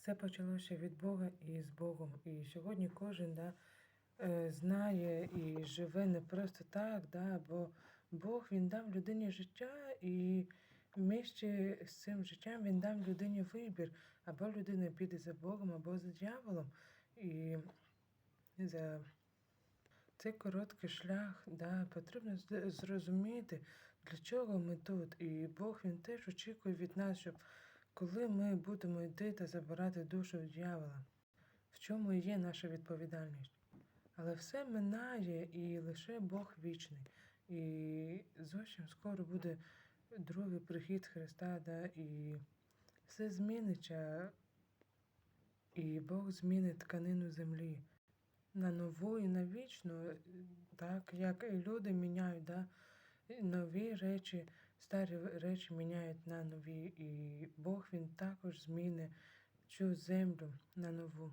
Все почалося від Бога і з Богом. І сьогодні кожен да, е, знає і живе не просто так, да, бо Бог він дав людині життя, і вместе з цим життям він дав людині вибір. Або людина піде за Богом, або за дьяволом. І за цей короткий шлях да, потрібно зрозуміти, для чого ми тут. І Бог він теж очікує від нас, щоб коли ми будемо йти та забирати душу в дьявола, в чому є наша відповідальність. Але все минає і лише Бог вічний. І зовсім скоро буде другий прихід Христа, да, і все зміниться, і Бог змінить тканину землі на нову і на вічну, так як і люди міняють, да, нові речі, старі речі міняють на нові, і Бог він також зміни цю землю на нову.